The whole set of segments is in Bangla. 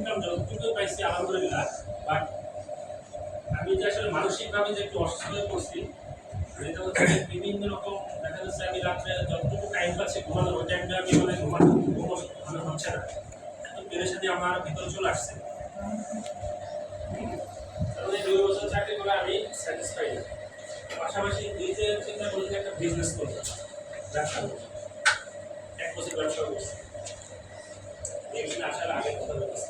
ইনকাম যতটুকু পাইছি, আলহামদুলিল্লাহ। বাট আমি যে আসলে মানসিকভাবে যে একটু অসুস্থ হয়ে পড়ছি এটা হচ্ছে বিভিন্ন রকম দেখা যাচ্ছে আমি রাত্রে যতটুকু টাইম পাচ্ছি ঘুমানোর, ওই টাইমটা আমি মানে ঘুমানো ঘুমো মানে হচ্ছে না। এত পেরেশানি আমার ভিতরে চলে আসছে। এই দুই বছর চাকরি করে আমি স্যাটিসফাই না পাশাপাশি নিজে চিন্তা করি যে একটা বিজনেস করব। ব্যবসা করব এক বছর ব্যবসা করছি। এখানে আসার আগে কথা বলেছি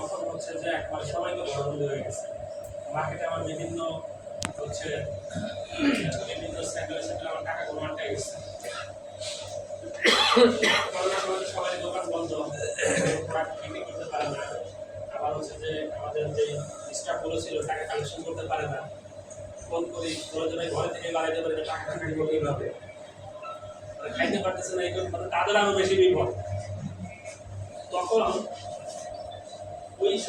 তখন হচ্ছে যে একবার সবাই তো ঘরবন্দি হয়ে গেছে। মার্কেটে আমার বিভিন্ন হচ্ছে, বিভিন্ন সেক্টরে সেক্টরে আমার টাকা কোনো আটকে গেছে সবাই দোকান বন্ধ বিক্রি করতে পারে না। আবার হচ্ছে যে আমাদের যে স্টাফগুলো ছিল টাকা কালেকশন করতে পারে না। ফোন করি, প্রয়োজনে ঘরে থেকে বাড়াইতে পারে টাকা টাকা দিব কীভাবে খাইতে পারতেছে না, এই তাদের আরও বেশি বিপদ। তখন juicio.